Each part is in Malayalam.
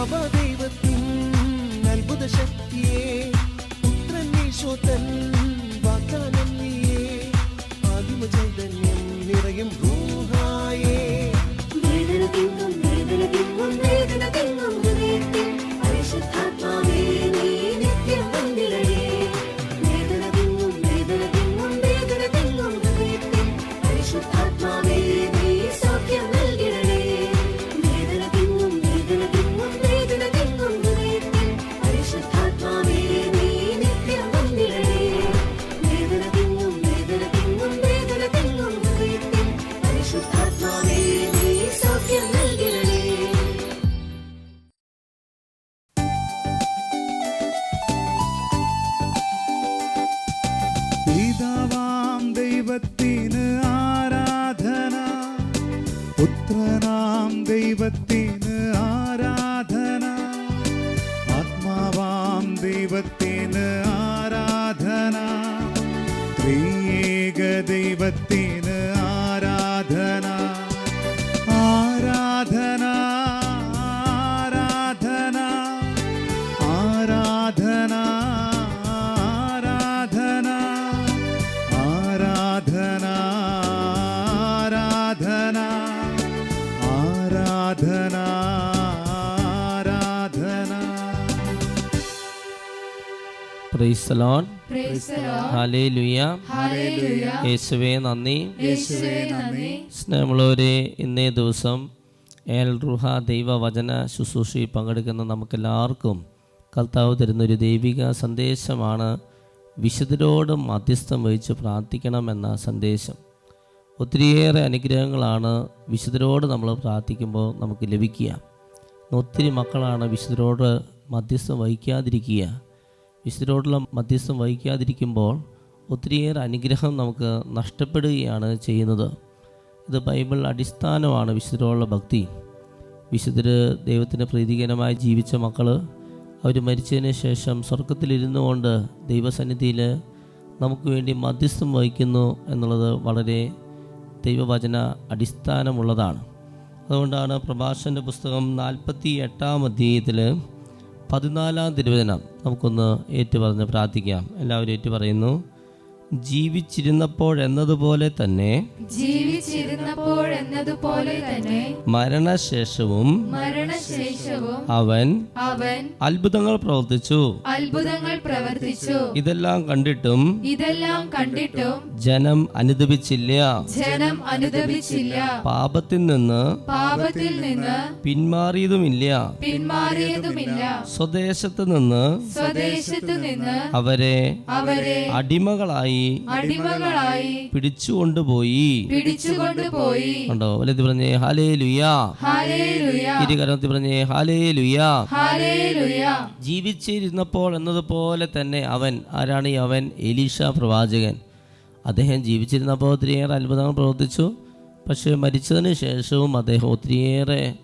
i'm about trouble. vida. യേശുവേ നന്ദി. സ്നേഹമുള്ളവരെ ഇന്നേ ദിവസം ഏൽ റുഹ ദൈവവചന ശുശ്രൂഷയിൽ പങ്കെടുക്കുന്ന നമുക്കെല്ലാവർക്കും കർത്താവ് തരുന്നൊരു ദൈവിക സന്ദേശമാണ്. വിശുദ്ധരോട് മധ്യസ്ഥം വഹിച്ച് പ്രാർത്ഥിക്കണമെന്ന സന്ദേശം. ഒത്തിരിയേറെ അനുഗ്രഹങ്ങളാണ് വിശുദ്ധരോട് നമ്മൾ പ്രാർത്ഥിക്കുമ്പോൾ നമുക്ക് ലഭിക്കുക. ഒത്തിരി മക്കളാണ് വിശുദ്ധരോട് മധ്യസ്ഥം വഹിക്കാതിരിക്കുക. വിശുദ്ധരോടുള്ള മധ്യസ്ഥം വഹിക്കാതിരിക്കുമ്പോൾ ഒത്തിരിയേറെ അനുഗ്രഹം നമുക്ക് നഷ്ടപ്പെടുകയാണ് ചെയ്യുന്നത്. ഇത് ബൈബിൾ അടിസ്ഥാനമാണ് വിശുദ്ധരോടുള്ള ഭക്തി. വിശുദ്ധർ ദൈവത്തിന് പ്രീതികരമായി ജീവിച്ച മക്കൾ അവർ മരിച്ചതിന് ശേഷം സ്വർഗത്തിലിരുന്നു കൊണ്ട് ദൈവസന്നിധിയിൽ നമുക്ക് വേണ്ടി മധ്യസ്ഥം വഹിക്കുന്നു എന്നുള്ളത് വളരെ ദൈവവചന അടിസ്ഥാനമുള്ളതാണ്. അതുകൊണ്ടാണ് പ്രഭാഷന്റെ പുസ്തകം നാൽപ്പത്തി എട്ടാം അധ്യായത്തിൽ പതിനാലാം തിരുവചനം നമുക്കൊന്ന് ഏറ്റുപറഞ്ഞ് പ്രാർത്ഥിക്കാം. എല്ലാവരും ഏറ്റുപറയുന്നു. ജീവിച്ചിരുന്നപ്പോഴെന്നതുപോലെ തന്നെ ജീവിച്ചിരുന്നപ്പോൾ എന്നതുപോലെ തന്നെ മരണശേഷവും മരണശേഷവും അവൻ അവൻ അത്ഭുതങ്ങൾ പ്രവർത്തിച്ചു. അത്ഭുതങ്ങൾ പ്രവർത്തിച്ചു. ഇതെല്ലാം കണ്ടിട്ടും ഇതെല്ലാം കണ്ടിട്ടും ജനം അനുദപിച്ചില്ല. ജനം അനുദപിച്ചില്ല. പാപത്തിൽ നിന്ന് പാപത്തിൽ നിന്ന് പിന്മാറിയതുമില്ല. പിന്മാറിയതുമില്ല. സ്വദേശത്ത് നിന്ന് സ്വദേശത്ത് നിന്ന് അവരെ അവരെ അടിമകളായി അടിമകളായി പിടിച്ചുകൊണ്ടുപോയി. പിടിച്ചുകൊണ്ടുപോയി. ഉണ്ടോ വലതി പറഞ്ഞേ ഹാലേ ലുയാ ഹാലേലുയ. ഇരുകരത്തിൽ പറഞ്ഞേ ഹാലേ ലുയാ ജീവിച്ചിരുന്നപ്പോൾ എന്നതുപോലെ തന്നെ അവൻ ആരാണ് ഈ അവൻ? എലീഷ പ്രവാചകൻ. അദ്ദേഹം ജീവിച്ചിരുന്നപ്പോൾ ഒത്തിരിയേറെ അത്ഭുതങ്ങൾ പ്രവർത്തിച്ചു. പക്ഷേ മരിച്ചതിന് ശേഷവും അദ്ദേഹം ഒത്തിരിയേറെ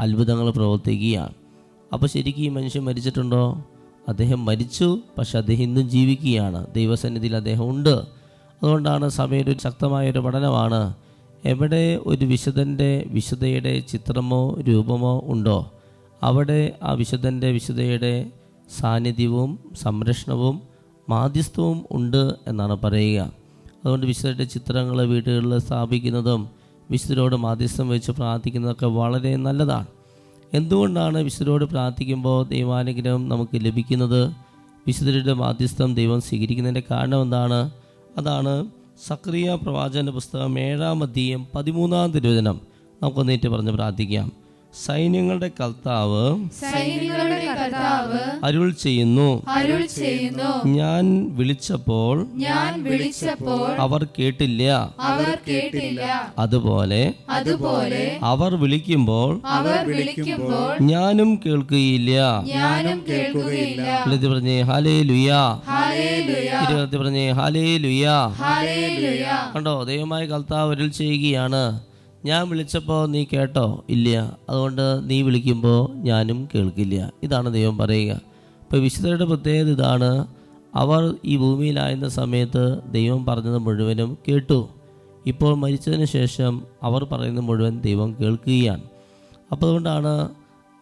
അത്ഭുതങ്ങൾ പ്രവർത്തിക്കുകയാണ്. അപ്പോൾ ശരിക്കും ഈ മനുഷ്യൻ മരിച്ചിട്ടുണ്ടോ? അദ്ദേഹം മരിച്ചു പക്ഷെ അദ്ദേഹം ഇന്നും ജീവിക്കുകയാണ്. ദൈവസന്നിധിയിൽ അദ്ദേഹം ഉണ്ട്. അതുകൊണ്ടാണ് സഭയുടെ ഒരു ശക്തമായ ഒരു പഠനമാണ് എവിടെ ഒരു വിശുദ്ധന്റെ വിശുദ്ധയുടെ ചിത്രമോ രൂപമോ ഉണ്ടോ അവിടെ ആ വിശുദ്ധന്റെ വിശുദ്ധയുടെ സാന്നിധ്യവും സംരക്ഷണവും മാധ്യസ്ഥവും ഉണ്ട് എന്നാണ് പറയുക. അതുകൊണ്ട് വിശുദ്ധരുടെ ചിത്രങ്ങൾ വീടുകളിൽ സ്ഥാപിക്കുന്നതും വിശുദ്ധരോട് മാധ്യസ്ഥം വെച്ച് പ്രാർത്ഥിക്കുന്നതൊക്കെ വളരെ നല്ലതാണ്. എന്തുകൊണ്ടാണ് വിശുദ്ധരോട് പ്രാർത്ഥിക്കുമ്പോൾ ദൈവാനുഗ്രഹം നമുക്ക് ലഭിക്കുന്നത്? വിശുദ്ധരുടെ മാധ്യസ്ഥം ദൈവം സ്വീകരിക്കുന്നതിന്റെ കാരണം എന്താണ്? അതാണ് സക്രിയ പ്രവാചകന്റെ പുസ്തകം ഏഴാം അധ്യയം പതിമൂന്നാം തിരുവചനം. നമുക്കൊന്നേറ്റ് പറഞ്ഞ് പ്രാർത്ഥിക്കാം. സൈന്യങ്ങളുടെ കർത്താവ് സൈന്യങ്ങളുടെ കർത്താവ് അരുൾ ചെയ്യുന്നു. അരുൾ ചെയ്യുന്നു. ഞാൻ വിളിച്ചപ്പോൾ ഞാൻ വിളിച്ചപ്പോൾ അവർ കേട്ടില്ല. അവർ കേട്ടില്ല. അതുപോലെ അതുപോലെ അവർ വിളിക്കുമ്പോൾ അവർ വിളിക്കുമ്പോൾ ഞാനും കേൾക്കുകയില്ല. ഞാനും കേൾക്കുകയില്ല. വിളിച്ച് പറഞ്ഞേ ഹാലേ ലുയാ ഇരുപത്തി പറഞ്ഞേ ഹാലേ ലുയാ കണ്ടോ ദൈവമായ കർത്താവ് അരുൾ ചെയ്യുകയാണ്. ഞാൻ വിളിച്ചപ്പോൾ നീ കേട്ടോ? ഇല്ല. അതുകൊണ്ട് നീ വിളിക്കുമ്പോൾ ഞാനും കേൾക്കില്ല. ഇതാണ് ദൈവം പറയുക. ഇപ്പോൾ വിശുദ്ധരുടെ പ്രത്യേകത ഇതാണ്. അവർ ഈ ഭൂമിയിലായിരുന്ന സമയത്ത് ദൈവം പറഞ്ഞത് മുഴുവനും കേട്ടു. ഇപ്പോൾ മരിച്ചതിന് ശേഷം അവർ പറയുന്നത് മുഴുവൻ ദൈവം കേൾക്കുകയാണ്. അപ്പോൾ അതുകൊണ്ടാണ്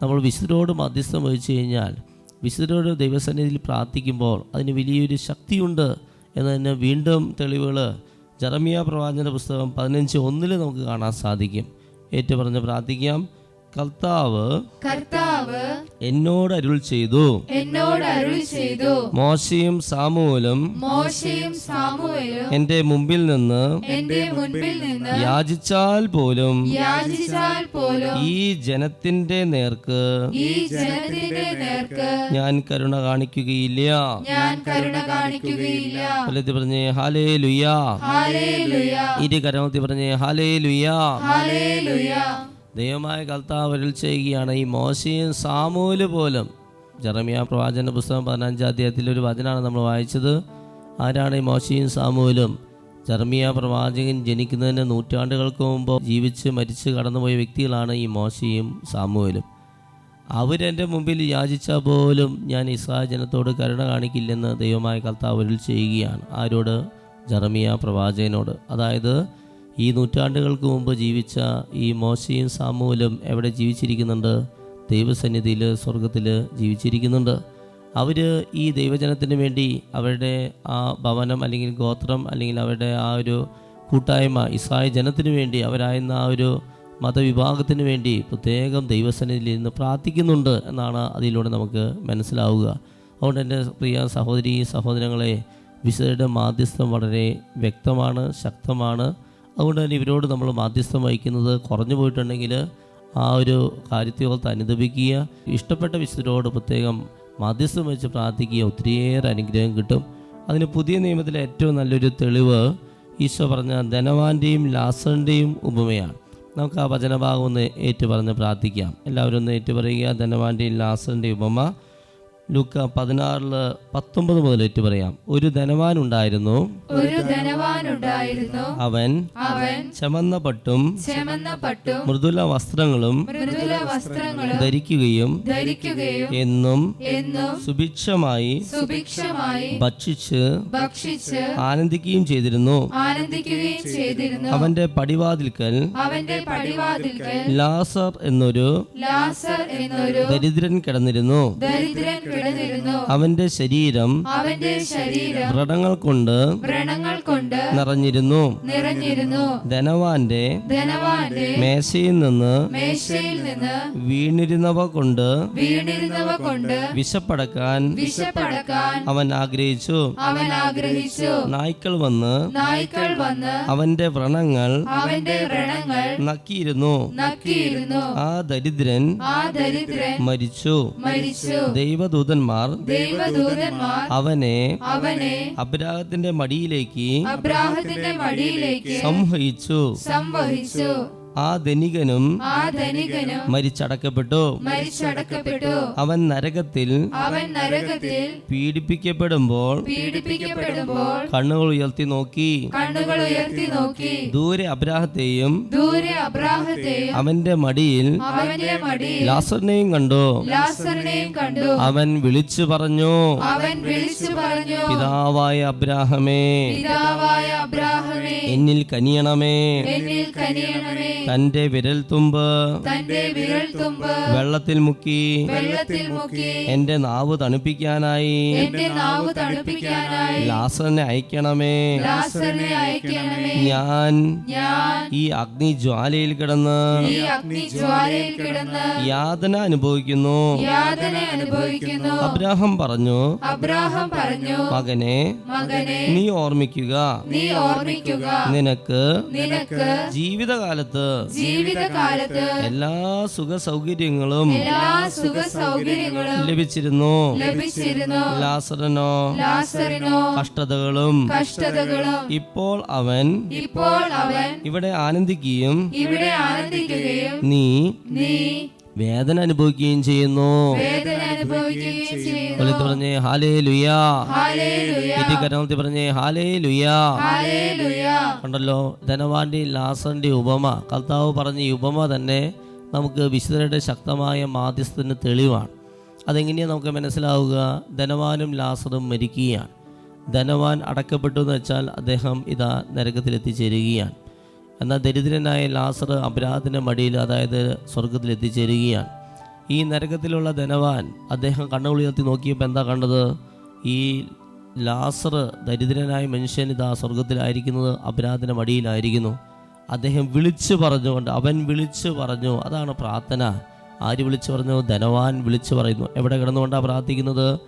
നമ്മൾ വിശുദ്ധരോട് മധ്യസ്ഥം വഹിച്ചു കഴിഞ്ഞാൽ വിശുദ്ധരോട് ദൈവസന്നിധിയിൽ പ്രാർത്ഥിക്കുമ്പോൾ അതിന് വലിയൊരു ശക്തിയുണ്ട് എന്നതിന് വീണ്ടും തെളിവുകൾ ജറമിയ പ്രവാചന പുസ്തകം പതിനഞ്ച് ഒന്നിൽ നമുക്ക് കാണാൻ സാധിക്കും. ഏറ്റു പറഞ്ഞ് പ്രാർത്ഥിക്കാം. കർത്താവ് കർത്താവ് എന്നോട് അരുൾ ചെയ്തു. എന്നോട് അരുൾ ചെയ്തു. മോശയും സാമൂലും മോശയും സാമൂലും എന്റെ മുമ്പിൽ നിന്ന് എന്റെ മുൻപിൽ നിന്ന് യാചിച്ചാൽ പോലും യാചിച്ചാൽ പോലും ഈ ജനത്തിന്റെ നേർക്ക് ഈ ജനത്തിന്റെ നേർക്ക് ഞാൻ കരുണ കാണിക്കുകയില്ല. ഞാൻ കരുണ കാണിക്കുകയില്ല. കൊല്ലത്തി പറഞ്ഞേ ഹാലേ ലുയാ ഹാലേലുയ ഇരു കരമത്തി പറഞ്ഞേ ഹാലേ ലുയാ ഹാലേലുയ ദൈവമായ കർത്താവ് അരുൾ ചെയ്യുകയാണ്. ഈ മോശയും സാമൂൽ പോലും ജറമിയ പ്രവാചന പുസ്തകം പതിനഞ്ചാം അധ്യായത്തിൽ ഒരു വചനമാണ് നമ്മൾ വായിച്ചത്. ആരാണ് ഈ മോശയും സാമൂലും ജർമിയ പ്രവാചകൻ ജനിക്കുന്നതിന് നൂറ്റാണ്ടുകൾക്ക് മുമ്പ് ജീവിച്ച് മരിച്ച് കടന്നുപോയ വ്യക്തികളാണ് ഈ മോശയും സാമൂലും അവരെന്റെ മുമ്പിൽ യാചിച്ചാൽ പോലും ഞാൻ ഇസ്രായേൽ ജനത്തോട് കരുണ കാണിക്കില്ലെന്ന് ദൈവമായ കർത്താവ് അരുൾ ചെയ്യുകയാണ്. ആരോട്? ജർമിയ പ്രവാചകനോട്. അതായത് ഈ നൂറ്റാണ്ടുകൾക്ക് മുമ്പ് ജീവിച്ച ഈ മോശയും സാമൂലും എവിടെ ജീവിച്ചിരിക്കുന്നുണ്ട്? ദൈവസന്നിധിയിൽ സ്വർഗത്തിൽ ജീവിച്ചിരിക്കുന്നുണ്ട്. അവർ ഈ ദൈവജനത്തിന് വേണ്ടി അവരുടെ ആ ഭവനം അല്ലെങ്കിൽ ഗോത്രം അല്ലെങ്കിൽ അവരുടെ ആ ഒരു കൂട്ടായ്മ ഇസ്രായേൽ ജനത്തിന് വേണ്ടി അവരായിരുന്ന ആ ഒരു മതവിഭാഗത്തിന് വേണ്ടി പ്രത്യേകം ദൈവസന്നിധിയിൽ നിന്ന് പ്രാർത്ഥിക്കുന്നുണ്ട് എന്നാണ് അതിലൂടെ നമുക്ക് മനസ്സിലാവുക. അതുകൊണ്ട് എന്റെ പ്രിയ സഹോദരി സഹോദരങ്ങളെ വിശുദ്ധയുടെ മാധ്യസ്ഥം വളരെ വ്യക്തമാണ് ശക്തമാണ്. അതുകൊണ്ട് തന്നെ ഇവരോട് നമ്മൾ മാധ്യസ്ഥം വഹിക്കുന്നത് കുറഞ്ഞു പോയിട്ടുണ്ടെങ്കിൽ ആ ഒരു കാര്യത്തെ അനുദപിക്കുക ഇഷ്ടപ്പെട്ട വിശുദ്ധരോട് പ്രത്യേകം മാധ്യസ്ഥം വെച്ച് പ്രാർത്ഥിക്കുക ഒത്തിരിയേറെ അനുഗ്രഹം കിട്ടും. അതിന് പുതിയ നിയമത്തിലെ ഏറ്റവും നല്ലൊരു തെളിവ് ഈശോ പറഞ്ഞ ധനവാന്റെയും ലാസറിന്റെയും ഉപമയാണ്. നമുക്ക് ആ വചനഭാഗം ഒന്ന് ഏറ്റു പറഞ്ഞ് പ്രാർത്ഥിക്കാം. എല്ലാവരും ഒന്ന് ഏറ്റു പറയുക ധനവാന്റെയും ലാസറിന്റെയും ഉപമ. ലൂക്ക പതിനാറിൽ പത്തൊമ്പത് മുതൽ ഏറ്റു പറയാം. ഒരു ധനവാൻ ഉണ്ടായിരുന്നു ഒരു ധനവാൻ ഉണ്ടായിരുന്നു അവൻ അവൻ ചമന്ന പട്ടും ചമന്ന പട്ടും മൃദുല വസ്ത്രങ്ങളും മൃദുല വസ്ത്രങ്ങളും ധരിക്കുകയും ധരിക്കുകയും എന്നും എന്നും സുഭിക്ഷമായി സുഭിക്ഷമായി ഭക്ഷിച്ച് ഭക്ഷിച്ച് ആനന്ദിക്കുകയും ചെയ്തിരുന്നു. ആനന്ദിക്കുകയും ചെയ്തിരുന്നു. അവന്റെ പടിവാതിൽക്കൽ അവന്റെ പടിവാതിൽക്കൽ ലാസർ എന്നൊരു ലാസർ എന്നൊരു ദരിദ്രൻ കിടന്നിരുന്നു. ദരിദ്രൻ അവന്റെ ശരീരം അവന്റെ ശരീരം വ്രണങ്ങൾ കൊണ്ട് വ്രണങ്ങൾ കൊണ്ട് നിറഞ്ഞിരുന്നു. നിറഞ്ഞിരുന്നു. ധനവാന്റെ ധനവാന്റെ മേശയിൽ നിന്ന് മേശയിൽ നിന്ന് വീണിരുന്നവ കൊണ്ട് വീണിരുന്നവ കൊണ്ട് വിശപ്പടക്കാൻ വിശപ്പടക്കാൻ അവൻ ആഗ്രഹിച്ചു. അവൻ ആഗ്രഹിച്ചു. നായ്ക്കൾ വന്ന് നായ്ക്കൾ വന്ന് അവന്റെ വ്രണങ്ങൾ അവന്റെ വ്രണങ്ങൾ നക്കിയിരുന്നു. നക്കിയിരുന്നു. ആ ദരിദ്രൻ ആ ദരിദ്രൻ മരിച്ചു. മരിച്ചു. ദൈവദൂതന്മാർ ദൈവദൂതന്മാർ അവനെ അവനെ അബ്രാഹത്തിന്റെ മടിയിലേക്ക് അബ്രാഹത്തിന്റെ മടിയിലേക്ക് സംവഹിച്ചു. സംവഹിച്ചു. ആ ധനികനും ആ ധനികനും മരിച്ചടക്കപ്പെട്ടു. മരിച്ചടക്കപ്പെട്ടു. അവൻ നരകത്തിൽ അവൻ നരകത്തിൽ പീഡിപ്പിക്കപ്പെടുമ്പോൾ പീഡിപ്പിക്കപ്പെടുമ്പോൾ കണ്ണുകൾ ഉയർത്തി നോക്കി. കണ്ണുകൾ ഉയർത്തി നോക്കി. ദൂരെ അബ്രാഹത്തെയും ദൂരെ അബ്രാഹത്തെയും അവന്റെ മടിയിൽ അവന്റെ മടിയിൽ ലാസറിനെയും കണ്ടു. ലാസറിനെയും കണ്ടു. അവൻ വിളിച്ചു പറഞ്ഞു. അവൻ വിളിച്ചു പറഞ്ഞു. പിതാവായ അബ്രാഹമേ പിതാവായ അബ്രാഹമേ എന്നിൽ കനിയണമേ. എന്നിൽ കനിയണമേ. തന്റെ വിരൽ തുമ്പ് തന്റെ വിരൽ തുമ്പ് വെള്ളത്തിൽ മുക്കി വെള്ളത്തിൽ മുക്കി എന്റെ നാവ് തണുപ്പിക്കാനായി എന്റെ നാവ് തണുപ്പിക്കാനായി ലാസറിനെ അയക്കണമേ. ലാസനെ അയക്കണമേ. ഞാൻ ഞാൻ ഈ അഗ്നി ജ്വാലയിൽ കിടന്ന് ഈ അഗ്നി ജ്വാലയിൽ കിടന്ന് യാതന അനുഭവിക്കുന്നു. യാതന അനുഭവിക്കുന്നു. അബ്രാഹം പറഞ്ഞു അബ്രാഹം പറഞ്ഞു മകനെ മകനെ നീ ഓർമ്മിക്കുക. നീ ഓർമ്മിക്കുക. നിനക്ക് നിനക്ക് ജീവിതകാലത്ത് ജീവിതകാലത്ത് എല്ലാ സുഖ സൗകര്യങ്ങളും എല്ലാ സുഖ സൗകര്യങ്ങളും ലഭിച്ചിരുന്നു. ലഭിച്ചിരുന്നു. ലാസറിനോ ലാസറിനോ കഷ്ടതകളും കഷ്ടതകളും ഇപ്പോൾ അവൻ ഇപ്പോൾ അവൻ ഇവിടെ ആനന്ദിക്കുകയും ഇവിടെ ആനന്ദിക്കുകയും നീ നീ വേദന അനുഭവിക്കുകയും ചെയ്യുന്നു. പറഞ്ഞേ ഹാലേ ലുയാ പറഞ്ഞേ ഹാലേ ലുയാ ഉണ്ടല്ലോ. ധനവാന്റെ ലാസറിന്റെ ഉപമ. കർത്താവ് പറഞ്ഞ ഈ ഉപമ തന്നെ നമുക്ക് വിശുദ്ധരുടെ ശക്തമായ മാധ്യസ്ഥത്തിന് തെളിവാണ്. അതെങ്ങനെയാണ് നമുക്ക് മനസ്സിലാവുക? ധനവാനും ലാസറും മരിക്കുകയാണ്. ധനവാൻ അടക്കപ്പെട്ടു എന്ന് വെച്ചാൽ അദ്ദേഹം ഇതാ നരകത്തിൽ എത്തിച്ചേരുകയാണ് എന്നാൽ ദരിദ്രനായ ലാസർ അപരാധിന്റെ മടിയിൽ അതായത് സ്വർഗത്തിൽ എത്തിച്ചേരുകയാണ്. ഈ നരകത്തിലുള്ള ധനവാൻ അദ്ദേഹം കണ്ണുകൾ നോക്കിയപ്പോൾ എന്താ കണ്ടത്? ഈ ലാസർ ദരിദ്രനായ മനുഷ്യൻ ഇതാ സ്വർഗത്തിലായിരിക്കുന്നത് അപരാധിന്റെ മടിയിലായിരിക്കുന്നു. അദ്ദേഹം വിളിച്ചു പറഞ്ഞുകൊണ്ട് അവൻ വിളിച്ചു പറഞ്ഞു അതാണ് പ്രാർത്ഥന. ആര് വിളിച്ചു പറഞ്ഞു? ധനവാൻ വിളിച്ചു പറയുന്നു. എവിടെ കിടന്നുകൊണ്ടാണ് പ്രാർത്ഥിക്കുന്നത്?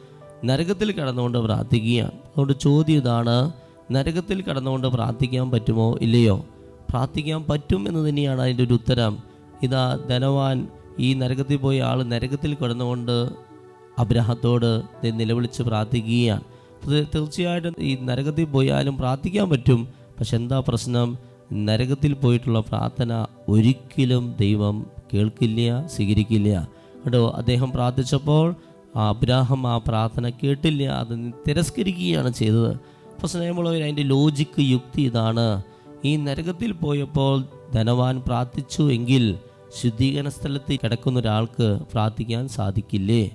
നരകത്തിൽ കിടന്നുകൊണ്ട് പ്രാർത്ഥിക്കുകയാണ്. അതുകൊണ്ട് ചോദ്യം ഇതാണ് നരകത്തിൽ കിടന്നുകൊണ്ട് പ്രാർത്ഥിക്കാൻ പറ്റുമോ? ഇല്ലയോ? പ്രാർത്ഥിക്കാൻ പറ്റും എന്ന് തന്നെയാണ് അതിന്റെ ഒരു ഉത്തരം. ഇതാ ധനവാൻ ഈ നരകത്തിൽ പോയ ആൾ നരകത്തിൽ കിടന്നുകൊണ്ട് അബ്രഹത്തോട് നിലവിളിച്ച് പ്രാർത്ഥിക്കുകയാണ്. തീർച്ചയായിട്ടും ഈ നരകത്തിൽ പോയാലും പ്രാർത്ഥിക്കാൻ പറ്റും. പക്ഷെ എന്താ പ്രശ്നം? നരകത്തിൽ പോയിട്ടുള്ള പ്രാർത്ഥന ഒരിക്കലും ദൈവം കേൾക്കില്ല സ്വീകരിക്കില്ല. കേട്ടോ അദ്ദേഹം പ്രാർത്ഥിച്ചപ്പോൾ ആ അബ്രാഹം ആ പ്രാർത്ഥന കേട്ടില്ല അത് തിരസ്കരിക്കുകയാണ് ചെയ്തത്. അപ്പോൾ സ്നേഹമുള്ളവർ അതിന്റെ ലോജിക്ക് യുക്തി ഇതാണ്. ഈ നരകത്തിൽ പോയപ്പോൾ ധനവാൻ പ്രാർത്ഥിച്ചു എങ്കിൽ ശുദ്ധീകരണ സ്ഥലത്ത് കിടക്കുന്ന ഒരാൾക്ക് പ്രാർത്ഥിക്കാൻ സാധിക്കില്ലേ?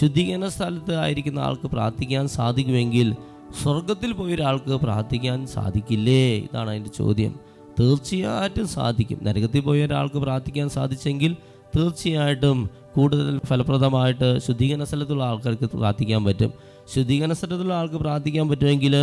ശുദ്ധീകരണ സ്ഥലത്ത് ആയിരിക്കുന്ന ആൾക്ക് പ്രാർത്ഥിക്കാൻ സാധിക്കുമെങ്കിൽ സ്വർഗത്തിൽ പോയ ഒരാൾക്ക് പ്രാർത്ഥിക്കാൻ സാധിക്കില്ലേ? ഇതാണ് അതിന്റെ ചോദ്യം. തീർച്ചയായിട്ടും സാധിക്കും. നരകത്തിൽ പോയ ഒരാൾക്ക് പ്രാർത്ഥിക്കാൻ സാധിച്ചെങ്കിൽ തീർച്ചയായിട്ടും കൂടുതൽ ഫലപ്രദമായിട്ട് ശുദ്ധീകരണ സ്ഥലത്തുള്ള ആൾക്കാർക്ക് പ്രാർത്ഥിക്കാൻ പറ്റും. ശുദ്ധീകരണ സ്ഥലത്തുള്ള ആൾക്ക് പ്രാർത്ഥിക്കാൻ പറ്റുമെങ്കിൽ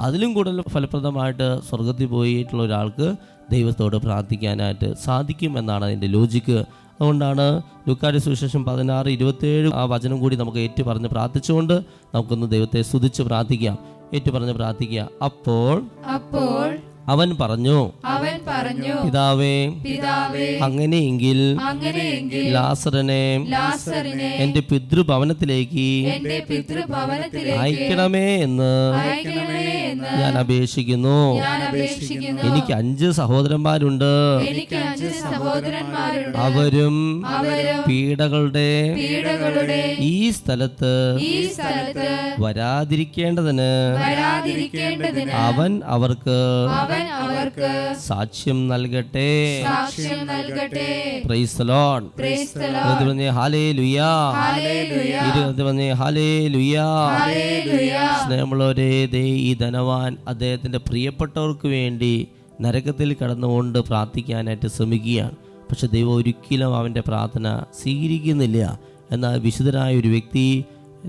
അതിലും കൂടുതൽ ഫലപ്രദമായിട്ട് സ്വർഗത്തിൽ പോയിട്ടുള്ള ഒരാൾക്ക് ദൈവത്തോട് പ്രാർത്ഥിക്കാനായിട്ട് സാധിക്കുമെന്നാണ് അതിന്റെ ലോജിക്ക് അതുകൊണ്ടാണ് ലുക്കാരി സുവിശേഷം പതിനാറ് ഇരുപത്തേഴ് ആ വചനം കൂടി നമുക്ക് ഏറ്റു പറഞ്ഞ് പ്രാർത്ഥിച്ചുകൊണ്ട് നമുക്കൊന്ന് ദൈവത്തെ സ്തുതിച്ച് പ്രാർത്ഥിക്കാം. ഏറ്റു പറഞ്ഞ് പ്രാർത്ഥിക്കുക. അപ്പോൾ അപ്പോൾ അവൻ പറഞ്ഞു അവൻ പറഞ്ഞു പിതാവേ പിതാവേ അങ്ങനെയെങ്കിൽ അങ്ങനെയെങ്കിൽ ലാസറിനെ ലാസറിനെ എന്റെ പിതൃഭവനത്തിലേക്ക് എന്റെ പിതൃഭവനത്തിലേക്ക് അയക്കണമേ എന്ന് അയക്കണമേ എന്ന് ഞാൻ അപേക്ഷിക്കുന്നു. ഞാൻ അപേക്ഷിക്കുന്നു. എനിക്ക് അഞ്ച് സഹോദരന്മാരുണ്ട്. എനിക്ക് അഞ്ച് സഹോദരന്മാരുണ്ട്. അവരും അവരും പീഡകളുടെ പീഡകളുടെ ഈ സ്ഥലത്ത് ഈ സ്ഥലത്ത് വരാതിരിക്കേണ്ടതിന് വരാതിരിക്കേണ്ടതിന് അവൻ അവർക്ക് അവൻ അവർക്ക് സാക്ഷ്യം നൽകട്ടെ. സാക്ഷ്യം നൽകട്ടെ. Praise Lord praise Lord hallelujah hallelujah ഇരുപത്തി ഹാലേലുയ ഹാലേലുയ സ്നേഹമുള്ളവരെ ദേ ഈ ധനവാൻ അദ്ദേഹത്തിന്റെ പ്രിയപ്പെട്ടവർക്ക് വേണ്ടി നരകത്തിൽ കടന്നുകൊണ്ട് പ്രാർത്ഥിക്കാനായിട്ട് ശ്രമിക്കുകയാണ്. പക്ഷെ ദൈവം ഒരിക്കലും അവന്റെ പ്രാർത്ഥന സ്വീകരിക്കുന്നില്ല. എന്നാൽ വിശുദ്ധനായ ഒരു വ്യക്തി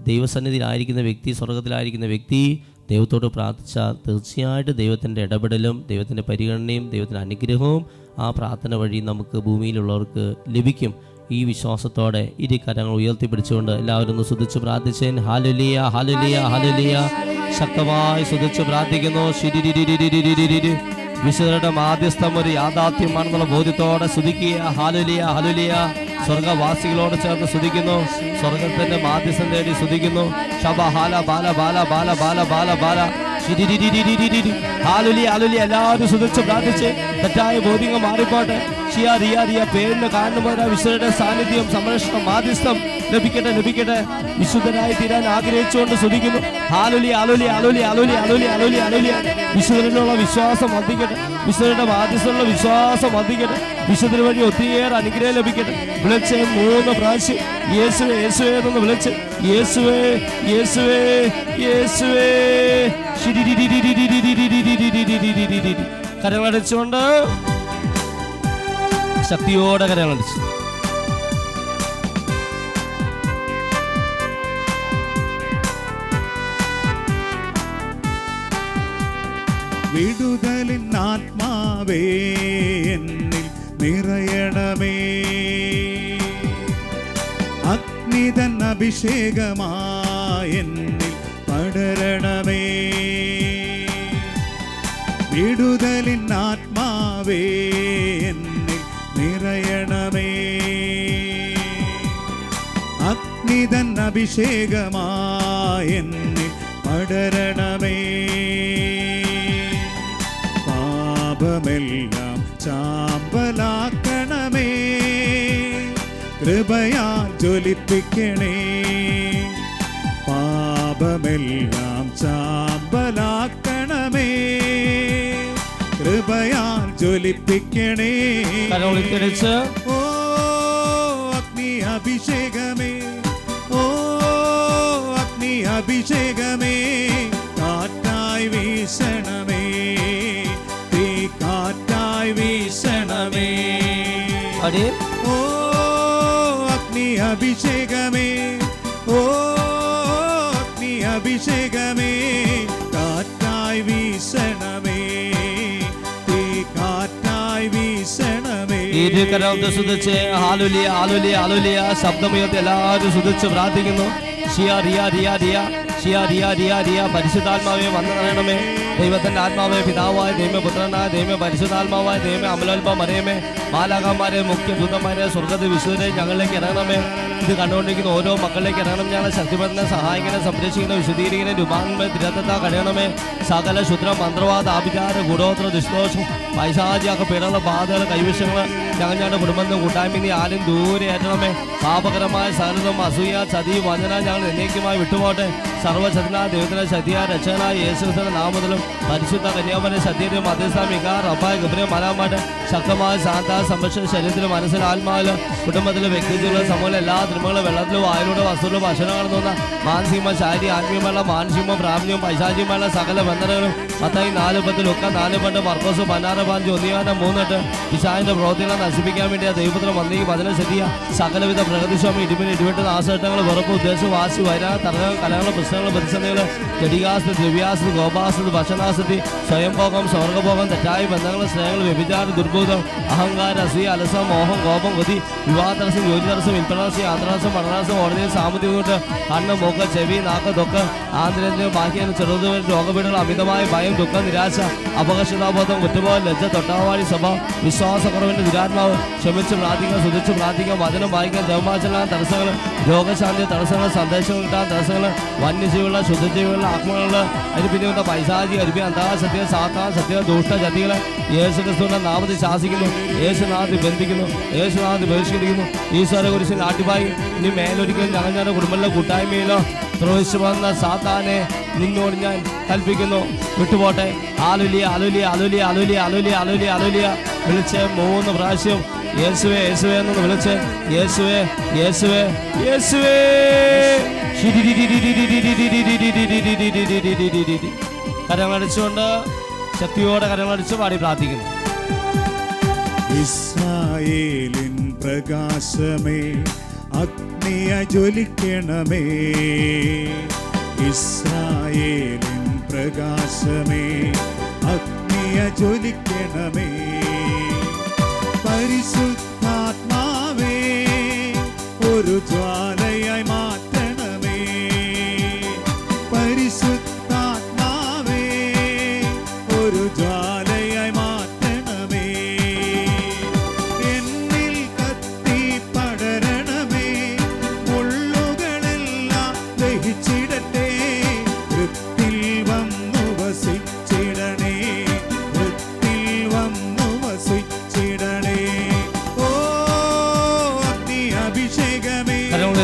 ദൈവസന്നിധിയിലായിരിക്കുന്ന വ്യക്തി സ്വർഗത്തിലായിരിക്കുന്ന വ്യക്തി ദൈവത്തോട് പ്രാർത്ഥിച്ചാൽ തീർച്ചയായിട്ടും ദൈവത്തിന്റെ ഇടപെടലും ദൈവത്തിന്റെ പരിഗണനയും ദൈവത്തിന്റെ അനുഗ്രഹവും ആ പ്രാർത്ഥന വഴി നമുക്ക് ഭൂമിയിലുള്ളവർക്ക് ലഭിക്കും. ഈ വിശ്വാസത്തോടെ ഇരു കരങ്ങൾ ഉയർത്തിപ്പിടിച്ചുകൊണ്ട് എല്ലാവരും ഒന്ന് ശ്രദ്ധിച്ച് പ്രാർത്ഥിച്ചേൻ. ഹാലുലിയ ഹാലുലിയ ഹാലുലിയ ശക്തമായി ശ്രദ്ധിച്ച് പ്രാർത്ഥിക്കുന്നു. ശിരി. വിശുദ്ധരുടെ മാധ്യസ്ഥം ഒരു യാഥാർത്ഥ്യമാണെന്നുള്ള ബോധ്യത്തോടെ സ്തുതിക്കുക. ഹാലുലിയ ഹലുലിയ സ്വർഗവാസികളോട് ചേർന്ന് സ്തുതിക്കുന്നു. സ്വർഗത്തിന്റെ മാധ്യസ്ഥം തേടി സ്തുതിക്കുന്നു. ഷബ ഹാല ബാല ബാല ബാല ബാല ബാല ബാല. ഹാലുലിയ ഹാലുലിയ എല്ലാവരും സുതിച്ച് പ്രാർത്ഥിച്ച് തെറ്റായ ബോധ്യങ്ങൾ മാറിപ്പോട്ടെ. ഷിയ റിയ റിയ. പേരിന് കാരണം വിശ്വരുടെ സാന്നിധ്യം സംരക്ഷണം മാധ്യസ്ഥം. ലഭിക്കട്ടെ ലഭിക്കട്ടെ. വിശുദ്ധനായി തീരാൻ ആഗ്രഹിച്ചുകൊണ്ട് ശ്രദ്ധിക്കുന്നു ആലോലി ആലോലി ആലോലി ആലോലി ആലോലി ആലോലി ആലോലി വിശുദ്ധനുള്ള വിശ്വാസം വർദ്ധിക്കട്ടെ. വിശുദ്ധരുടെ ബാധ്യസ്ഥയുള്ള വിശ്വാസം വർദ്ധിക്കട്ടെ. വിശുദ്ധന് വഴി ഒത്തിരിയേറെ അനുഗ്രഹം ലഭിക്കട്ടെ. വിളിച്ച് മൂന്ന് പ്രാവശ്യം യേശുവേ യേശുവേ എന്നൊന്ന് വിളിച്ച്. യേശുവേ യേശുവേ യേശുവേ. കരങ്ങളടിച്ചുകൊണ്ട് ശക്തിയോടെ കരങ്ങളടിച്ചു വിടുതലിൻ ആത്മാവേ എന്നിൽ നിറയണമേ. അഗ്നിതൻ അഭിഷേകമായെന്നിൽ പടരണമേ. വിടുതലിൻ ആത്മാവേ എന്നിൽ നിറയണമേ. അഗ്നിതൻ അഭിഷേകമായെന്നിൽ പടരണമേ. പാപമെല്ലാം ചാമ്പലാക്കണമേ. കൃപയാൽ ജ്വലിപ്പിക്കണേ. പാപമെല്ലാം ചാമ്പലാക്കണമേ. കൃപയാൽ ജ്വലിപ്പിക്കണേ. ഓ അഗ്നി അഭിഷേകമേ ഓ അഗ്നി അഭിഷേകമേ അടി ഓ അഗ്നി അഭിഷേകമേ. ഓ അഗ്നി അഭിഷേകമേ. കാറ്റായി വീശണമേ. തീ കാറ്റായി വീശണമേ. ഇരുകരം സുതിച്ച് ആലുലിയ ആലുലിയ ആലുലിയ ശബ്ദമുയർത്തി എല്ലാവരും സുതിച്ച് പ്രാർത്ഥിക്കുന്നു. ഷിയ റിയ റിയ റിയ. ഷിയ റിയ റിയ റിയ. പരിശുദ്ധാത്മാവെ വന്നു നിറയണമേ ദൈവത്തിന്റെ ആത്മാവെ പിതാവായ ദൈവപുത്രനായ ദൈവ പരിശുദ്ധാത്മാവായ ദൈവ അമലോൽപ്പം അറിയമേ. ബാലാകന്മാരെ മുഖ്യ ദൂതന്മാരെ സ്വർഗത്തിൽ വിശുദ്ധരെ ഞങ്ങളിലേക്ക് ഇറങ്ങണമേ. ഇത് കണ്ടുകൊണ്ടിരിക്കുന്ന ഓരോ മക്കളിലേക്ക് ഇറങ്ങണം. ഞങ്ങളെ ശക്തിപ്പെടുന്ന സഹായിക്കുന്ന സംരക്ഷിക്കുന്ന വിശുദ്ധീകരിക്കുന്ന രൂപാന്മ തിരത്തത്ത കഴിയണമേ സകല ശുദ്ര മന്ത്രവാദ ആഭിചാര ഗുണോത്ര ദുഷ്ദോഷം പൈശാചിയൊക്കെ പേരുള്ള ബാധകൾ കൈവശങ്ങൾ ഞങ്ങൾ ഞങ്ങളുടെ കുടുംബത്തിൽ കൂട്ടായ്മ നീ ആരും ദൂരെ ഏറ്റണമേ. പാപകരമായ സകലതും അസൂയ ചതി വഞ്ചന ഞങ്ങൾ എന്നേക്കുമായി വിട്ടുപോട്ടെ സർവശക്തനാ ദൈവത്തിന്റെ ശക്തിയ രക്ഷകനായ യേശുക്രിസ്തുവിന്റെ നാമത്തിലും പരിശുദ്ധ കന്യാമന്റെ മധ്യസ്ഥ മികാർ റബ്ബായ ഗബ്രിയ മലാമാട്ട് ശക്തമായ ശാന്ത സംരക്ഷണ ശരീരത്തിലും മനസ്സിലും ആത്മാവിലും കുടുംബത്തിലും വ്യക്തിജീവിതത്തിലും സമൂഹം എല്ലാ തിന്മകളും വെള്ളത്തിലും വായിലൂടെ വസ്തുവിലും ഭക്ഷണങ്ങളും തോന്നുന്ന മാനസികമോ ശാരീരിക ആത്മീയമുള്ള മാനസികമോ പ്രാപ്തിയും പൈശാചികമുള്ള സകല ബന്ധനങ്ങളും പത്തായി നാല് പത്തിൽ ഒക്കെ നാല് പണ്ട് മർക്കോസ് പതിനാറ് പതിനഞ്ച് ഒന്നിയാനം മൂന്നെട്ട് പിശാവിന്റെ പ്രവർത്തികളെ നശിപ്പിക്കാൻ വേണ്ടി ആ ദൈവപുത്രം വന്നീ പതിനെ ശരിയ. സകലവിധ പ്രകൃതിസ്വാമി ഇടിമിന് ഇടിവെട്ട് നാശഘട്ടങ്ങൾ വെറുപ്പ് ഉദ്ദേശം വാശി വരാ തർക്കങ്ങൾ കലകൾ പ്രശ്നങ്ങൾ പ്രതിസന്ധികൾ ചെടികാസ്തി ദ്രവ്യാസ്തി ഗോപാസ്തി ഭക്ഷണാസ്തി സ്വയംഭോഗം സ്വർഗഭോഗം തെറ്റായ ബന്ധങ്ങൾ സ്നേഹങ്ങൾ വ്യഭിചാരം ദുർബോധം അഹങ്കാരം അസൂയ അലസം മോഹം കോപം കൊതി വിവാഹതടസ്സം ജോലി തടസ്സം വിൽപ്പനാസം ആന്ത്രാസം പഠനാസം ഓടതി സാമ്പത്തിക കൊണ്ട് കണ്ണ് മൂക്ക് ചെവി നാക്ക് തൊക്ക് ആന്തരേന്ദ്രിയം ബാഹ്യം ചെറുത് രോഗപീഠകൾ അമിതമായ ഭയം ദുഃഖം നിരാശ അപകർഷതാബോധം കുറ്റബോധം ലജ്ജ തൊട്ടാവാടി സഭ വിശ്വാസക്കുറവിന്റെ ദുരാത്മാവ് ക്ഷമിച്ച് പ്രാർത്ഥിക്കാൻ സുതിച്ച് പ്രാർത്ഥിക്കാൻ വചനം വായിക്കാൻ ജവമാചരണം തടസ്സങ്ങൾ രോഗശാന്തി തടസ്സങ്ങൾ സന്ദേശങ്ങൾ കിട്ടാൻ തടസ്സങ്ങൾ വന്യജീവികളുടെ ശുദ്ധജീവികളുടെ ആത്മകളുടെ അതിന് പിന്നെ വന്ന പൈശാചി അരിപ്പി അന്താ സത്യ സാത്താ സത്യ ദുഷ്ട ജതികളെ യേശുക്രിസ്തുവിന്റെ നാമത്തിൽ ശാസിക്കുന്നു. യേശുനാഥ് ബന്ധിക്കുന്നു യേശുനാഥ് ബഹിഷ്കരിക്കുന്നു ഈശ്വര കുരിശിൽ നാട്ടുപായി ഇനി മേലൊരിക്കലും ഞങ്ങൾ ഞങ്ങളുടെ കുടുംബത്തിലെ കൂട്ടായ്മയിലോ പ്രവേശിച്ചു വന്ന സാത്താനെ നിന്നോട് ഞാൻ കൽപ്പിക്കുന്നു വിട്ടുപോട്ടെ ആലുലിയ ആലുലിയ ആലുലിയ ആലുലിയ ആലുലിയ ആലുലിയ ആലുലിയ വിളിച്ച് മൂന്ന് പ്രാവശ്യം യേശുവേ യേശുവേ എന്നൊന്ന് വിളിച്ച് യേശുവേ യേശുവേ യേശുവേ കരങ്ങളടിച്ചുകൊണ്ട് ശക്തിയോടെ കരങ്ങളടിച്ച് പാടി പ്രാർത്ഥിക്കുന്നു ഇസ്രായേലിൻ പ്രകാശമേ അഗ്നിയ ജ്വലിക്കണമേ ഇസ്രായേലിൻ പ്രകാശമേ അഗ്നിയ ജ്വലിക്കണമേ പരിശുദ്ധാത്മാവേ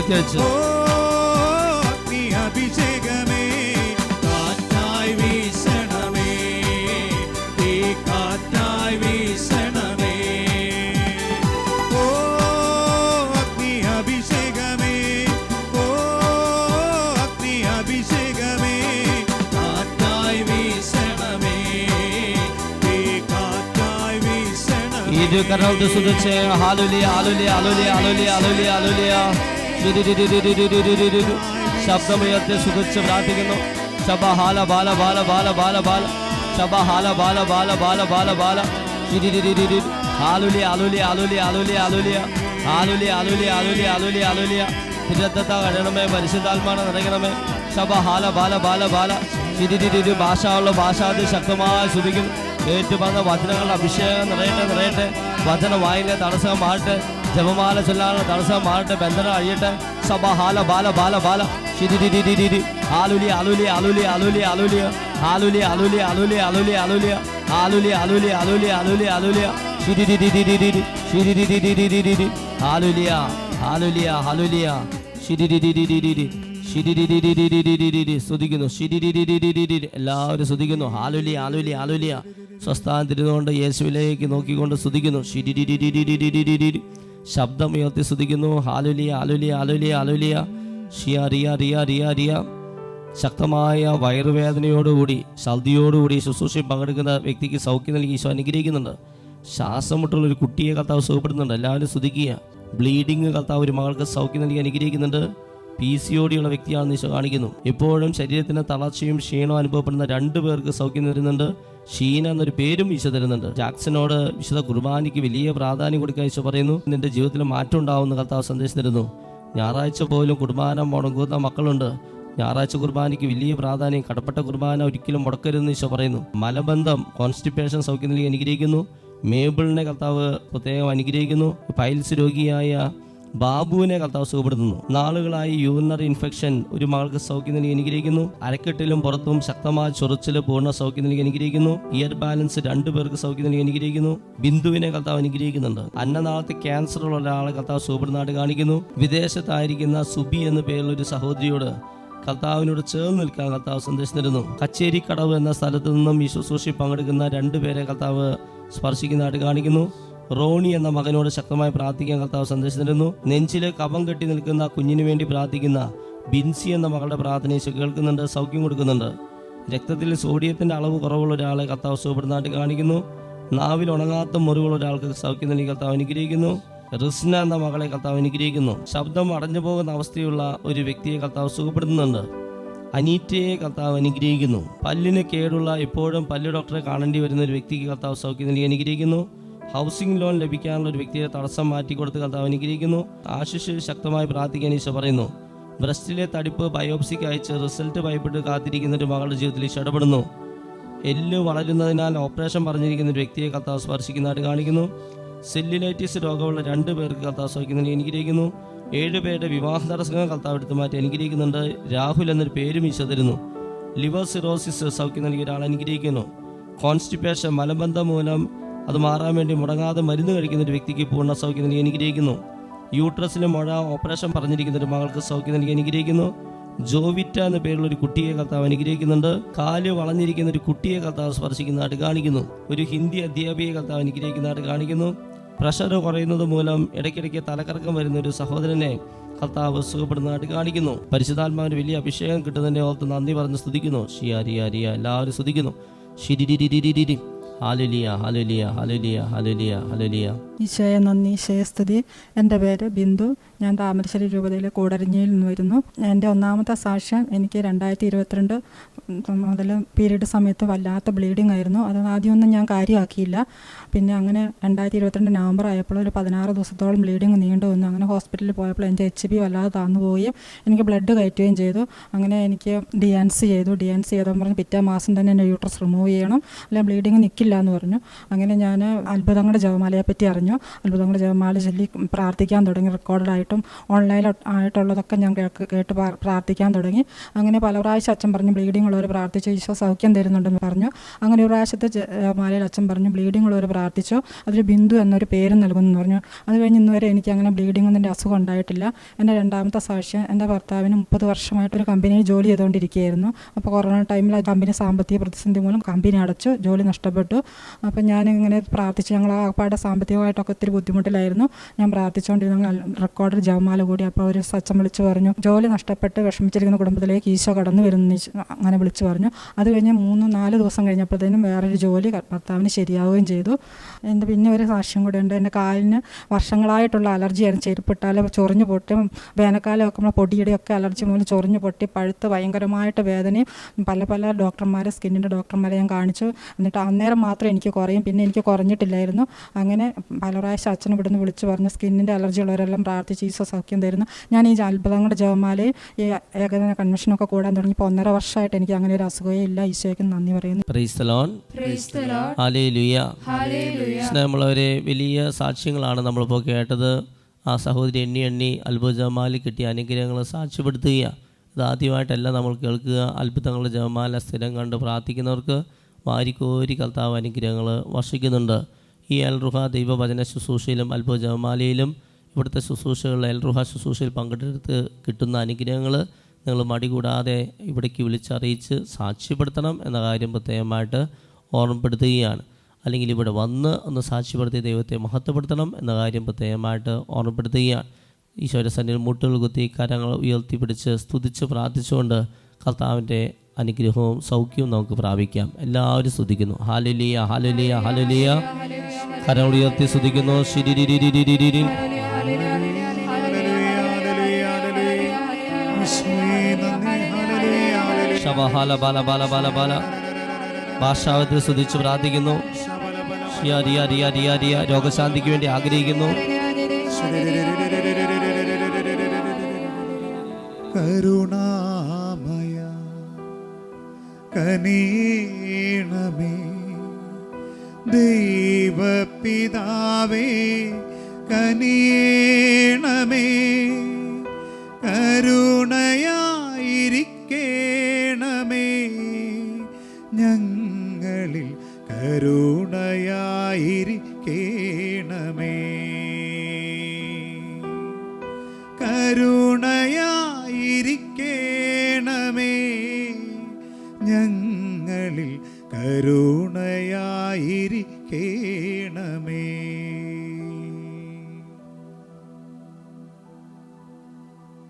കരങ്ങളൊക്കെ ഹാലുലിയ ഈ ദൈവകരണത്തെ സുധിച്ച് hallelujah hallelujah hallelujah hallelujah hallelujah. ശബ്ദമയത്തെ സുഖിച്ച് പ്രാർത്ഥിക്കുന്നു ശബ ഹാല ബാല ബാല ബാല ബാല ബാല ശബ ഹാല ബാല ബാല ബാല ബാല ബാല ആലുലി ആലുലി ആലുലി ആലുലി ആലുലിയ ആലുലി ആലുലി ആലുലി ആലുലി ആലുലിയ തിരുത്തത്ത കഴിയണമേ പരിശുദ്ധാത്മാന നിറയ്ക്കണമേ ശബ ഹാല ബാല ബാല ബാല ഇതിരി ഭാഷയുള്ള ഭാഷാതി ശക്തമായി ശുദ്ധിക്കും ഏറ്റു വചനങ്ങളുടെ അഭിഷേകം നിറയട്ടെ നിറയട്ടെ വചന വായിലെ തടസ്സം മാറട്ടെ ജപമാല ചൊല്ലാനുള്ള തടസ്സം മാറട്ടെ ബന്ധനം അഴിയട്ടെ സഭ ഹാല ബാല ബാല ബാല ആലുലി അലുലി അലുലി അലുലി ആലുലിയ ആലുലി അലുലി അലുലി അലുലി ആലുലിയ ആലുലി അലുലി അലുലി അലുലി ആലുലിയ എല്ലാവരും സ്തുതിക്കുന്നു ആലുലി ആലുലി ആലുലിയ സ്വസ്ഥാനത്തിരുന്നുകൊണ്ട് യേശുവിലേക്ക് നോക്കിക്കൊണ്ട് സ്തുതിക്കുന്നു ശിരി ശബ്ദം ഉയർത്തി സ്തുതിക്കുന്നു. ഹാലുലിയ ആലുലിയ ആലുലിയ ആലുലിയ ഷിയ റിയ റിയ റിയ റിയ. ശക്തമായ വയറുവേദനയോടുകൂടി ഛർദിയോടുകൂടി ശുശ്രൂഷയിൽ പങ്കെടുക്കുന്ന വ്യക്തിക്ക് സൗഖ്യം നൽകി ഈശോ അനുഗ്രഹിക്കുന്നുണ്ട്. ശ്വാസം മുട്ടുള്ള ഒരു കുട്ടിയെ കർത്താവ് സുഖപ്പെടുന്നുണ്ട് എല്ലാവരും സ്തുതിക്കുക. ബ്ലീഡിങ് കർത്താവ് ഒരു മകൾക്ക് സൗഖ്യം നൽകി അനുഗ്രഹിക്കുന്നുണ്ട്. പി സി ഒ ഡിയുള്ള വ്യക്തിയാണെന്ന് ഈശോ കാണിക്കുന്നു. ഇപ്പോഴും ശരീരത്തിന് തളർച്ചയും ക്ഷീണവും അനുഭവപ്പെടുന്ന രണ്ടു പേർക്ക് സൗഖ്യം തരുന്നുണ്ട്. ഷീന എന്നൊരു പേരും ഈശോ തരുന്നുണ്ട്. ജാക്സനോട് വിശുദ്ധ കുർബാനയ്ക്ക് വലിയ പ്രാധാന്യം കൊടുക്കാൻ ഈശോ പറയുന്നു. നിന്റെ ജീവിതത്തിൽ മാറ്റം ഉണ്ടാവുന്ന കർത്താവ് സന്ദേശം തരുന്നു. ഞായറാഴ്ച പോലും കുർബാന മുടങ്ങുന്ന മക്കളുണ്ട്. ഞായറാഴ്ച കുർബാനയ്ക്ക് വലിയ പ്രാധാന്യം കടപ്പെട്ട കുർബാന ഒരിക്കലും മുടക്കരുതെന്ന് ഈശോ പറയുന്നു. മലബന്ധം കോൺസ്റ്റിപ്പേഷൻ സൗഖ്യം നൽകി അനുഗ്രഹിക്കുന്നു. മേബിളിനെ കർത്താവ് പ്രത്യേകം അനുഗ്രഹിക്കുന്നു. പൈൽസ് രോഗിയായ ബാബുവിനെ കർത്താവ് സുഖപ്പെടുത്തുന്നു. നാളുകളായി യൂറിനറി ഇൻഫെക്ഷൻ ഒരു മകൾക്ക് സൗഖ്യം നൽകി അനുഗ്രഹിക്കുന്നു. അരക്കെട്ടിലും പുറത്തും ശക്തമായ ചൊറിച്ചിൽ പൂർണ സൗഖ്യം നൽകി അനുഗ്രഹിക്കുന്നു. ഇയർ ബാലൻസ് രണ്ടു പേർക്ക് സൗഖ്യം നൽകി അനുഗ്രഹിക്കുന്നു. ബിന്ദുവിനെ കർത്താവ് അനുഗ്രഹിക്കുന്നുണ്ട്. അന്നനാളത്തെ ക്യാൻസർ ഉള്ള ഒരാളെ കർത്താവ് സുഖപ്പെടുന്നതായിട്ട് കാണിക്കുന്നു. വിദേശത്തായിരിക്കുന്ന സുബി എന്ന പേരുള്ള ഒരു സഹോദരിയോട് കർത്താവിനോട് ചേർന്ന് നിൽക്കാൻ കർത്താവ് സന്ദേശം തരുന്നു. കച്ചേരി കടവ് എന്ന സ്ഥലത്ത് നിന്നും ഈ ശുശ്രൂഷി പങ്കെടുക്കുന്ന രണ്ടുപേരെ കർത്താവ് സ്പർശിക്കുന്നതായിട്ട് കാണിക്കുന്നു. റോണി എന്ന മകനോട് ശക്തമായി പ്രാർത്ഥിക്കാൻ കർത്താവ് സന്ദേശിച്ചിരുന്നു. നെഞ്ചിലെ കപം കെട്ടി നിൽക്കുന്ന കുഞ്ഞിന് വേണ്ടി പ്രാർത്ഥിക്കുന്ന ബിൻസി എന്ന മകളുടെ പ്രാർത്ഥനയെ കേൾക്കുന്നുണ്ട് സൗഖ്യം കൊടുക്കുന്നുണ്ട്. രക്തത്തിൽ സോഡിയത്തിന്റെ അളവ് കുറവുള്ള ഒരാളെ കർത്താവ് സുഖപ്പെടുന്നതായിട്ട് കാണിക്കുന്നു. നാവിൽ ഉണങ്ങാത്ത മുറിവുള്ള ഒരാൾക്ക് സൗഖ്യം നൽകി കർത്താവ് അനുഗ്രഹിക്കുന്നു. റിസ്ന എന്ന മകളെ കർത്താവ് അനുഗ്രഹിക്കുന്നു. ശബ്ദം അടഞ്ഞു പോകുന്ന അവസ്ഥയുള്ള ഒരു വ്യക്തിയെ കർത്താവ് സുഖപ്പെടുത്തുന്നുണ്ട്. അനീറ്റയെ കർത്താവ് അനുഗ്രഹിക്കുന്നു. പല്ലിന് കേടുള്ള എപ്പോഴും പല്ല് ഡോക്ടറെ കാണേണ്ടി വരുന്ന ഒരു വ്യക്തിക്ക് കർത്താവ് സൗഖ്യം നൽകി അനുഗ്രഹിക്കുന്നു. ഹൗസിംഗ് ലോൺ ലഭിക്കാനുള്ള ഒരു വ്യക്തിയെ തടസ്സം മാറ്റി കൊടുത്ത് കർത്താവ് അനുഗ്രഹിക്കുന്നു. ആശിഷ് ശക്തമായി പ്രാർത്ഥിക്കാൻ ഈശോ പറയുന്നു. ബ്രസ്റ്റിലെ തടിപ്പ് ബയോപ്സിക്ക് അയച്ച് റിസൾട്ട് ഭയപ്പെട്ട് കാത്തിരിക്കുന്ന ഒരു മകളുടെ ജീവിതത്തിൽ ഈശോ ഇടപെടുന്നു. എല്ല് വളരുന്നതിനാൽ ഓപ്പറേഷൻ പറഞ്ഞിരിക്കുന്ന ഒരു വ്യക്തിയെ കർത്താവ് സ്പർശിക്കുന്നതായിട്ട് കാണിക്കുന്നു. സെല്ലുലൈറ്റിസ് രോഗമുള്ള രണ്ട് പേർക്ക് കർത്താവ് സഹിക്കുന്നതിന് അനുഗ്രഹിക്കുന്നു. ഏഴ് പേരുടെ വിവാഹ തടസ്സങ്ങൾ കർത്താവ് എടുത്തു മാറ്റി അനുഗ്രഹിക്കുന്നുണ്ട്. രാഹുൽ എന്നൊരു പേരും ഈശോ തരുന്നു. ലിവർ സിറോസിസ് സൗഖ്യം നൽകിയ ഒരാൾ അനുഗ്രഹിക്കുന്നു. കോൺസ്റ്റിപ്പേഷൻ മലബന്ധം മൂലം അത് മാറാൻ വേണ്ടി മുടങ്ങാതെ മരുന്ന് കഴിക്കുന്ന ഒരു വ്യക്തിക്ക് പൂർണ സൗഖ്യം നൽകി അനുഗ്രഹിക്കുന്നു. യൂട്രസിന് മുഴ ഓപ്പറേഷൻ പറഞ്ഞിരിക്കുന്ന ഒരു മകൾക്ക് സൗഖ്യം നൽകി അനുഗ്രഹിക്കുന്നു. ജോവിറ്റ എന്ന പേരുള്ള ഒരു കുട്ടിയെ കർത്താവ് അനുഗ്രഹിക്കുന്നുണ്ട്. കാൽ വളഞ്ഞിരിക്കുന്ന ഒരു കുട്ടിയെ കർത്താവ് സ്പർശിക്കുന്നതായിട്ട് കാണിക്കുന്നു. ഒരു ഹിന്ദി അധ്യാപികയെ കർത്താവ് അനുഗ്രഹിക്കുന്നതായിട്ട് കാണിക്കുന്നു. പ്രഷർ കുറയുന്നത് മൂലം ഇടയ്ക്കിടയ്ക്ക് തലക്കറക്കം വരുന്ന ഒരു സഹോദരനെ കർത്താവ് സുഖപ്പെടുന്നതായിട്ട് കാണിക്കുന്നു. പരിശുദ്ധാത്മാവിന് വലിയ അഭിഷേകം കിട്ടുന്നതിന്റെ ഓർത്ത് നന്ദി പറഞ്ഞ് സ്തുതിക്കുന്നു. അരിയ എല്ലാവരും സ്തുതിക്കുന്നു. ഷിരിരിരിരിരിരി hallelujah hallelujah hallelujah hallelujah hallelujah ഈശോയെ നന്ദി ഈശോയെ സ്തുതി. എന്റെ പേര് ബിന്ദു. ഞാൻ താമരശ്ശേരി രൂപതയിലെ കൂടരഞ്ഞിയിൽ നിന്ന് വരുന്നു. എന്റെ ഒന്നാമത്തെ സാക്ഷ്യം എനിക്ക് രണ്ടായിരത്തി ഇരുപത്തിരണ്ട് മുതൽ പീരീഡ് സമയത്ത് വല്ലാത്ത ബ്ലീഡിംഗ് ആയിരുന്നു. അത് ആദ്യമൊന്നും ഞാൻ കാര്യമാക്കിയില്ല. പിന്നെ അങ്ങനെ രണ്ടായിരത്തി ഇരുപത്തിരണ്ട് നവംബർ ആയപ്പോൾ ഒരു പതിനാറ് ദിവസത്തോളം ബ്ലീഡിംഗ് നീണ്ടു വന്നു. അങ്ങനെ ഹോസ്പിറ്റലിൽ പോയപ്പോൾ എന്റെ എച്ച് ബി വല്ലാതെ താന്നു എനിക്ക് ബ്ലഡ് കയറ്റുകയും ചെയ്തു. അങ്ങനെ എനിക്ക് ഡി എൻ സി ചെയ്തു. ഡി എൻ സി ചെയ്തെന്ന് പറഞ്ഞ് പിറ്റേ മാസം തന്നെ എന്റെ യൂട്രസ് റിമൂവ് ചെയ്യണം. അല്ലെങ്കിൽ ബ്ലീഡിങ് നിൽക്കില്ല എന്ന് പറഞ്ഞു. അങ്ങനെ ഞാൻ അത്ഭുതങ്ങളുടെ ജവമാലയെപ്പറ്റി പറ്റി അറിഞ്ഞു. അത്ഭുതങ്ങളുടെ ജവമാല ചൊല്ലി പ്രാർത്ഥിക്കാൻ തുടങ്ങി. റെക്കോർഡായിട്ടും ഓൺലൈൻ ആയിട്ടുള്ളതൊക്കെ ഞാൻ കേട്ട് പ്രാർത്ഥിക്കാൻ തുടങ്ങി. അങ്ങനെ പല പ്രാവശ്യം അച്ഛൻ പറഞ്ഞു ബ്ലീഡിംഗ് ഉള്ളവർ പ്രാർത്ഥിച്ചു ഈശോ സൗഖ്യം തരുന്നുണ്ടെന്ന് പറഞ്ഞു. അങ്ങനെ ഒരു പ്രാവശ്യത്തെ മാലയിൽ അച്ഛൻ പറഞ്ഞു ബ്ലീഡിംഗ് ഉള്ളവർ പ്രാർത്ഥിച്ചു അതിൽ ബിന്ദു എന്നൊരു പേര് നൽകുമെന്ന് പറഞ്ഞു. അത് കഴിഞ്ഞ് ഇന്ന് വരെ എനിക്ക് അങ്ങനെ ബ്ലീഡിംഗ് ഒന്നിന്റെ അസുഖം ഉണ്ടായിട്ടില്ല. എന്റെ രണ്ടാമത്തെ സാക്ഷ്യം എന്റെ ഭർത്താവിന് മുപ്പത് വർഷമായിട്ട് ഒരു കമ്പനിയിൽ ജോലി ചെയ്തുകൊണ്ടിരിക്കുകയായിരുന്നു. അപ്പോൾ കൊറോണ ടൈമിൽ ആ കമ്പനി സാമ്പത്തിക പ്രതിസന്ധി മൂലം കമ്പനി അടച്ചു ജോലി നഷ്ടപ്പെട്ടു. അപ്പോൾ ഞാനിങ്ങനെ പ്രാർത്ഥിച്ചു ഞങ്ങൾ ആപ്പാടെ സാമ്പത്തികമായിട്ടൊക്കെ ഒത്തിരി ബുദ്ധിമുട്ടിലായിരുന്നു. ഞാൻ പ്രാർത്ഥിച്ചുകൊണ്ടിരുന്ന റെക്കോർഡിൽ ജപമാല കൂടി അപ്പോൾ അവർ സച്ചം വിളിച്ചു പറഞ്ഞു ജോലി നഷ്ടപ്പെട്ട് വിഷമിച്ചിരിക്കുന്ന കുടുംബത്തിലേക്ക് ഈശോ കടന്നു വരുന്നു അങ്ങനെ വിളിച്ചു പറഞ്ഞു. അത് കഴിഞ്ഞ് മൂന്ന് നാല് ദിവസം കഴിഞ്ഞപ്പോഴത്തേനും വേറൊരു ജോലി ഭർത്താവിന് ശരിയാവുകയും ചെയ്തു. എന്റെ പിന്നെ ഒരു സാക്ഷ്യം കൂടെ ഉണ്ട്. എന്റെ കാലിന് വർഷങ്ങളായിട്ടുള്ള അലർജിയായിരുന്നു ചെരുപ്പിട്ടാൽ ചൊറിഞ്ഞു പൊട്ടി വേനൽക്കാലം ഒക്കെ നമ്മൾ പൊടിയുടെയൊക്കെ അലർജി മൂലം ചൊറിഞ്ഞു പൊട്ടി പഴുത്ത് ഭയങ്കരമായിട്ട് വേദനയും പല പല ഡോക്ടർമാരെ സ്കിന്നിന്റെ ഡോക്ടർമാരെ ഞാൻ കാണിച്ചു. എന്നിട്ട് അന്നേരം മാത്രം എനിക്ക് കുറയും. പിന്നെ എനിക്ക് കുറഞ്ഞിട്ടില്ലായിരുന്നു. അങ്ങനെ പല പ്രാവശ്യം അച്ഛനും ഇവിടുന്ന് വിളിച്ചു പറഞ്ഞു സ്കിന്നിന്റെ അലർജി ഉള്ളവരെല്ലാം പ്രാർത്ഥിച്ച് ഈശോ സൗഖ്യം തരുന്നു ഞാൻ ഈ അത്ഭുതങ്ങളുടെ ജപമാലയും ഈ ഏകദിന കൺവെൻഷനൊക്കെ കൂടാൻ തുടങ്ങി. ഇപ്പോൾ ഒന്നര വർഷമായിട്ട് എനിക്ക് അങ്ങനെ ഒരു അസുഖമേ ഇല്ല ഈശോയ്ക്ക് നന്ദി പറയുന്നു. സ്നേഹമുള്ളവരെ വലിയ സാക്ഷ്യങ്ങളാണ് നമ്മളിപ്പോൾ കേട്ടത്. ആ സഹോദരി എണ്ണി എണ്ണി അത്ഭുത ജപമാല കിട്ടിയ അനുഗ്രഹങ്ങൾ സാക്ഷ്യപ്പെടുത്തുക ഇതാദ്യമായിട്ടല്ല നമ്മൾ കേൾക്കുക. അത്ഭുതങ്ങളുടെ ജപമാല സ്ഥിരം കണ്ട് പ്രാർത്ഥിക്കുന്നവർക്ക് വാരിക്കോരി കർത്താവ് അനുഗ്രഹങ്ങൾ വർഷിക്കുന്നുണ്ട്. ഈ അൽറുഹ ദൈവവചന ശുശ്രൂഷയിലും അത്ഭുത ജമാലയിലും ഇവിടുത്തെ ശുശ്രൂഷകളിൽ എൽറുഹ ശുശ്രൂഷയിൽ പങ്കെടുത്ത് കിട്ടുന്ന അനുഗ്രഹങ്ങൾ നിങ്ങൾ മടി കൂടാതെ ഇവിടേക്ക് വിളിച്ചറിയിച്ച് സാക്ഷ്യപ്പെടുത്തണം എന്ന കാര്യം പ്രത്യേകമായിട്ട് ഓർമ്മപ്പെടുത്തുകയാണ്. അല്ലെങ്കിൽ ഇവിടെ വന്ന് ഒന്ന് സാക്ഷ്യപ്പെടുത്തി ദൈവത്തെ മഹത്വപ്പെടുത്തണം എന്ന കാര്യം പ്രത്യേകമായിട്ട് ഓർമ്മപ്പെടുത്തുകയാണ്. ഈശോയുടെ സന്നിധിയിൽ മുട്ടുകൾ കുത്തി കരങ്ങൾ ഉയർത്തിപ്പിടിച്ച് സ്തുതിച്ച് പ്രാർത്ഥിച്ചുകൊണ്ട് കർത്താവിന്റെ അനുഗ്രഹവും സൗഖ്യവും നമുക്ക് പ്രാപിക്കാം. എല്ലാവരും സ്തുതിക്കുന്നു. ഹാലുലിയ ഹാലുലിയ ഹാലുലിയ കരങ്ങൾ ഉയർത്തി സ്തുതിക്കുന്നു. ശിരിരിരിരിരിരിരി. ശബഹാല ബാല ബാല ബാല ബാല ഭാഷാവത്തിൽ സ്തുതിച്ച് പ്രാർത്ഥിക്കുന്നു രോഗശാന്തിക്ക് വേണ്ടി ആഗ്രഹിക്കുന്നു. കരുണാമയ കനീണമേ ദൈവപിതാവേ കനിയേണമേ കരുണയായിരിക്കേണമേ